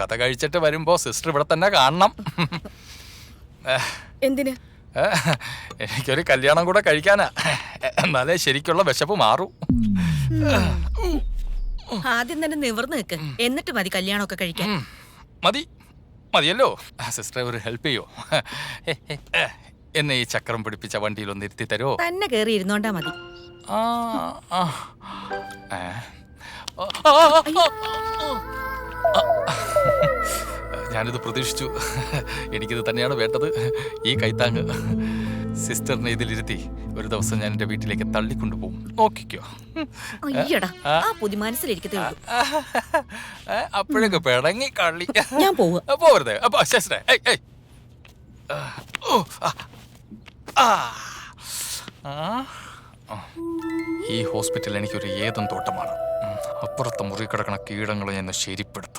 കഥ കഴിച്ചിട്ട് വരുമ്പോ സിസ്റ്റർ ഇവിടെ തന്നെ കാണണം. എന്തിന്? എനിക്കൊരു കല്യാണം കൂടെ കഴിക്കാനാ. എന്നാലേ ശരിക്കുള്ള വിശപ്പ് മാറൂ. ആദ്യം തന്നെ നിവർന്ന് നിൽക്ക് എന്നിട്ട് മതി കല്യാണമൊക്കെ കഴിക്കാൻ. മതി. മതിയല്ലോ. സിസ്റ്റർ ഒരു ഹെൽപ്പ് ചെയ്യോ? എന്നെ ഈ ചക്രം പിടിപ്പിച്ച വണ്ടിയിൽ ഒന്ന് ഇരുത്തി തരുമോ തന്നെ കേറി ഇരുന്നോണ്ടാ മതി. ആ, ആ. ഏ. ആ, ആ, ആ, ആ. ഞാനിത് പ്രതീക്ഷിച്ചു. എനിക്കിത് തന്നെയാണ് വേണ്ടത്. ഈ കൈത്താങ് സിസ്റ്ററിനെ ഇതിലിരുത്തി ഒരു ദിവസം ഞാൻ എന്റെ വീട്ടിലേക്ക് തള്ളിക്കൊണ്ടുപോകും. നോക്കിക്കോ. അപ്പോഴൊക്കെ പിടങ്ങി കള്ളി. ഞാൻ പോവരുത്. അപ്പൊ. ഈ ഹോസ്പിറ്റൽ എനിക്കൊരു ഏതും തോട്ടമാണ്. അപ്പുറത്തെ മുറി കിടക്കണ കീടങ്ങളെ ഞാൻ ശരിപ്പെടുത്തും.